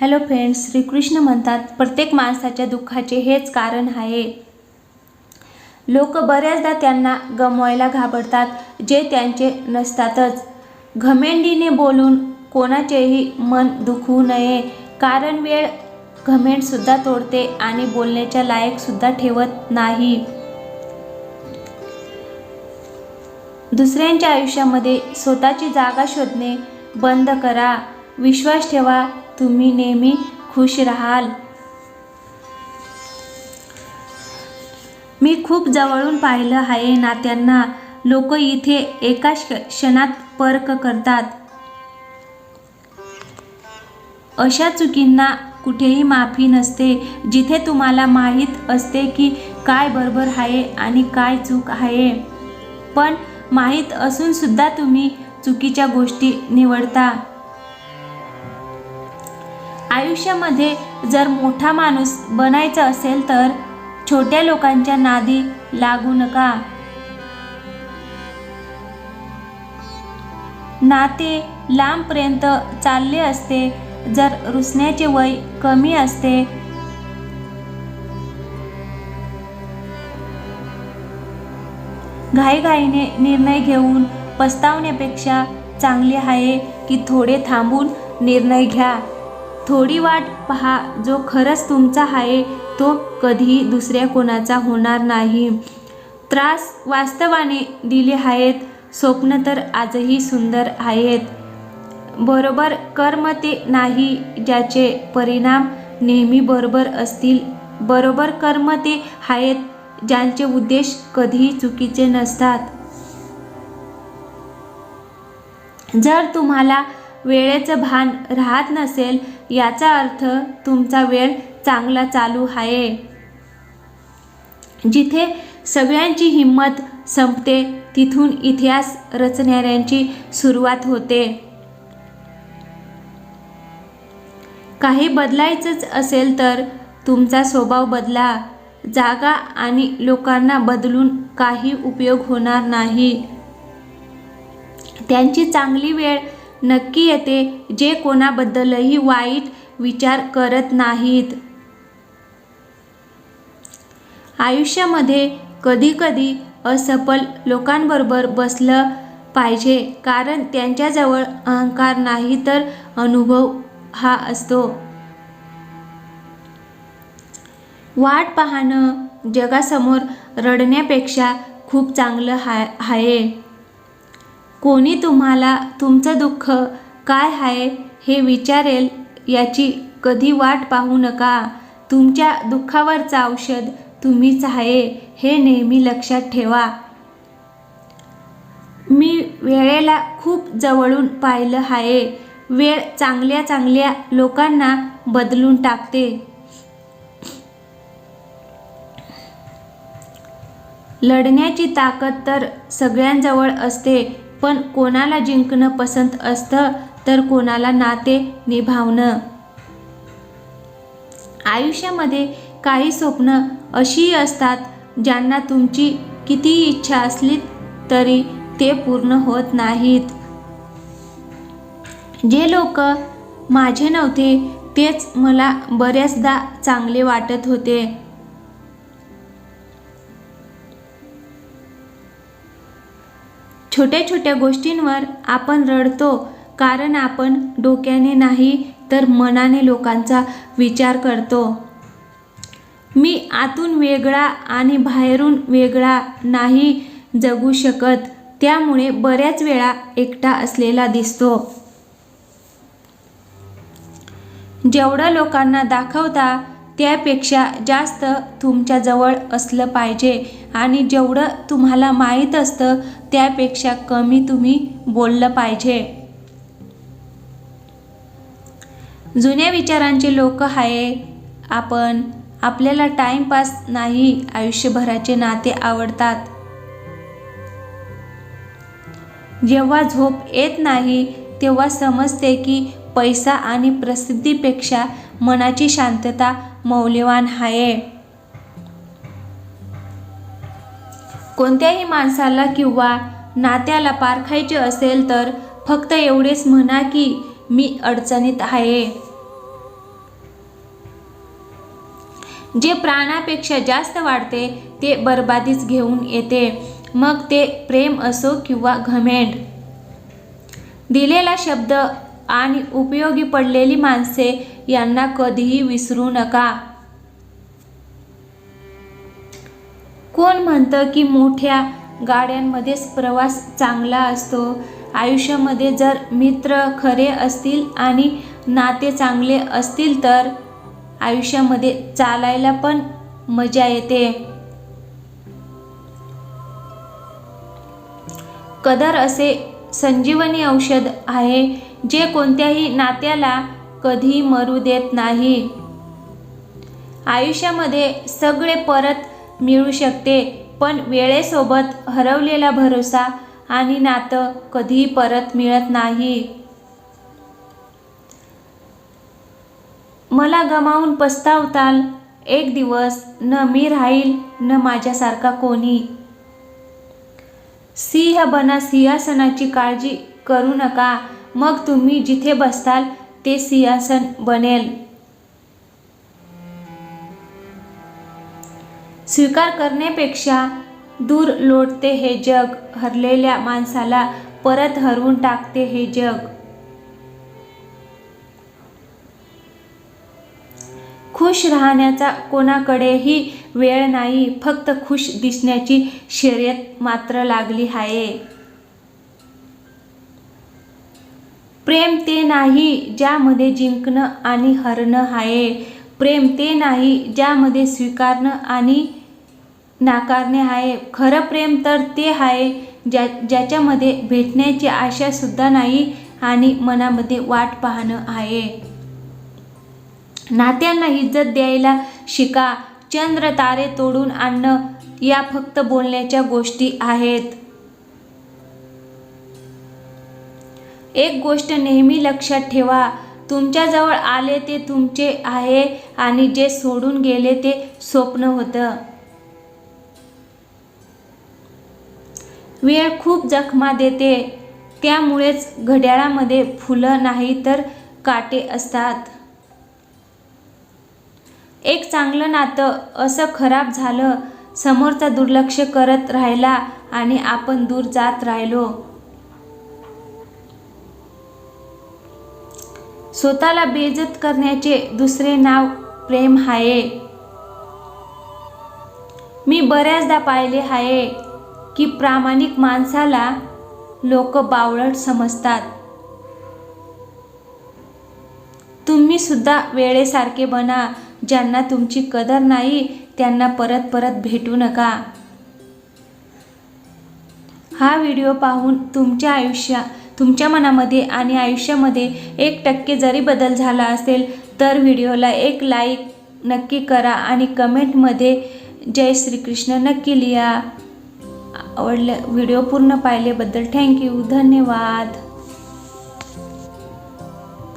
Hello friends Shrikrishna म्हणतात प्रत्येक माणसाच्या दुःखाचे हेच कारण आहे. लोक बऱ्याचदा त्यांना गमवायला घाबरतात जे त्यांचे नसतातच. घमेंडीने बोलून कोणाचेही मन दुखवू नये कारण वेळ घमेंडसुद्धा तोडते आणि बोलण्याच्या लायकसुद्धा ठेवत नाही. दुसऱ्यांच्या आयुष्यामध्ये स्वतःची जागा शोधणे बंद करा. विश्वास ठेवा तुम्ही नेहमी खुश राहाल. मी खूप जवळून पाहिलं आहे नात्यांना. लोक इथे एका क्ष क्षणात पर्क करतात. अशा चुकींना कुठेही माफी नसते. जिथे तुम्हाला माहीत असते की काय बरोबर आहे आणि काय चूक आहे. पण माहीत असून सुद्धा तुम्ही चुकीच्या गोष्टी निवडता. आयुष्यामध्ये जर मोठा माणूस बनायचा असेल तर छोट्या लोकांच्या नादी लागू नका. नाते लांबपर्यंत चालले असते जर रुसण्याचे वय कमी असते. घाईघाईने निर्णय घेऊन पस्तावण्यापेक्षा चांगले आहे की थोडे थांबून निर्णय घ्या. थोडी वाट पहा जो खरंच तुमचा आहे तो कधीही दुसऱ्या कोणाचा होणार नाही. त्रास वास्तवाने दिले आहेत स्वप्न तर आजही सुंदर आहेत. बरोबर कर्म ते नाही ज्याचे परिणाम नेहमी बरोबर असतील. बरोबर कर्म ते आहेत ज्यांचे उद्देश कधीही चुकीचे नसतात. जर तुम्हाला वेळेचं भान राहत नसेल याचा अर्थ तुमचा वेळ चांगला चालू आहे. जिथे सगळ्यांची हिंमत संपते तिथून इतिहास रचणाऱ्यांची सुरुवात होते. काही बदलायचंच असेल तर तुमचा स्वभाव बदला. जागा आणि लोकांना बदलून काही उपयोग होणार नाही. त्यांची चांगली वेळ नक्की येते. जे कोणाबद्दलही वाईट विचार करत नाहीत. आयुष्यामध्ये कधीकधी असफल लोकांबरोबर बसलं पाहिजे. कारण त्यांच्याजवळ अहंकार नाही तर अनुभव हा असतो. वाट पाहणं जगासमोर रडण्यापेक्षा खूप चांगलं हा आहे कोणी तुम्हाला तुमचं दुःख काय आहे हे विचारेल याची कधी वाट पाहू नका. तुमच्या दुःखावरचं औषध तुम्हीच आहे हे नेहमी लक्षात ठेवा. मी वेळेला खूप जवळून पाहिलं आहे. वेळ चांगल्या चांगल्या लोकांना बदलून टाकते. लढण्याची ताकद तर सगळ्यांजवळ असते. पण कोणाला जिंकणं पसंत असतं तर कोणाला नाते निभावणं. आयुष्यामध्ये काही स्वप्न अशीही असतात ज्यांना तुमची कितीही इच्छा असली तरी ते पूर्ण होत नाहीत. जे लोक माझे नव्हते तेच मला बऱ्याचदा चांगले वाटत होते. छोट्या छोट्या गोष्टींवर आपण रडतो कारण आपण डोक्याने नाही तर मनाने लोकांचा विचार करतो. मी आतून वेगळा आणि बाहेरून वेगळा नाही जगू शकत त्यामुळे बऱ्याच वेळा एकटा असलेला दिसतो. जेवढं लोकांना दाखवता त्यापेक्षा जास्त तुमच्याजवळ असलं पाहिजे आणि जेवढं तुम्हाला माहीत असतं त्यापेक्षा कमी तुम्ही बोललं पाहिजे. जुन्या विचारांचे लोक आहे आपण आपल्याला टाईमपास नाही आयुष्यभराचे नाते आवडतात. जेव्हा झोप येत नाही तेव्हा समजते की पैसा आणि प्रसिद्धीपेक्षा मनाची शांतता मौल्यवान आहे कोणत्याही माणसाला किंवा नात्याला पारखायचे असेल तर फक्त एवढेच म्हणा की मी अडचणीत आहे. जे प्राणापेक्षा जास्त वाढते ते बर्बादीच घेऊन येते. मग ते प्रेम असो किंवा घमेंड. दिलेला शब्द आणि उपयोगी पडलेली माणसे यांना कधीही विसरू नका. कोण म्हणतं की मोठ्या गाड्यांमध्येच प्रवास चांगला असतो? आयुष्यामध्ये जर मित्र खरे असतील आणि नाते चांगले असतील तर आयुष्यामध्ये चालायला पण मजा येते. कदर असे संजीवनी औषध आहे जे कोणत्याही नात्याला कधी मरू देत नाही. आयुष्यामध्ये सगळे परत मिळू शकते. पण वेळेसोबत हरवलेला भरोसा आणि नातं कधीही परत मिळत नाही. मला गमावून पस्तावताल एक दिवस न मी राहील न माझ्यासारखा कोणी. सिंह बना सिंहासनाची काळजी करू नका मग तुम्ही जिथे बसताल ते सिंहासन बनेल. स्वीकार करण्यापेक्षा दूर लोटते हे जग हरलेल्या माणसाला परत हरवून टाकते हे जग. खुश राहण्याचा कोणाकडेही वेळ नाही फक्त खुश दिसण्याची शर्यत मात्र लागली आहे. प्रेम ते नाही ज्यामध्ये जिंकणं आणि हरणं आहे. प्रेम ते नाही ज्यामध्ये स्वीकारणं आणि नाकारणे आहे. खरं प्रेम तर ते आहे ज्या ज्याच्यामध्ये भेटण्याची आशासुद्धा नाही आणि मनामध्ये वाट पाहणं आहे. नात्यांना इज्जत द्यायला शिका. चंद्र तारे तोडून आणणं या फक्त बोलण्याच्या गोष्टी आहेत. एक गोष्ट नेहमी लक्षात ठेवा. तुमच्याजवळ आले ते तुमचे आहे आणि जे सोडून गेले ते स्वप्न होतं. वेळ खूप जखमा देते. त्यामुळेच घड्याळामध्ये फुलं नाही तर काटे असतात. एक चांगलं नातं असं खराब झालं समोरचा दुर्लक्ष करत राहिला आणि आपण दूर जात राहिलो. स्वतःला बेजत करण्याचे दुसरे नाव प्रेम आहे मी बऱ्याचदा पाहिले आहे की प्रामाणिक माणसाला लोक बावळट समजतात. तुम्ही सुद्धा वेळेसारखे बना ज्यांना तुमची कदर नाही त्यांना परत परत भेटू नका. हा व्हिडिओ पाहून तुमच्या आयुष्या तुमच्या मनामध्ये आणि आयुष्यामध्ये एक टक्के जरी बदल झाला असेल तर व्हिडिओला एक लाईक नक्की करा आणि कमेंटमध्ये जय श्रीकृष्ण नक्की लिहा. आवडल्या व्हिडिओ पूर्ण पाहिल्याबद्दल थँक्यू धन्यवाद.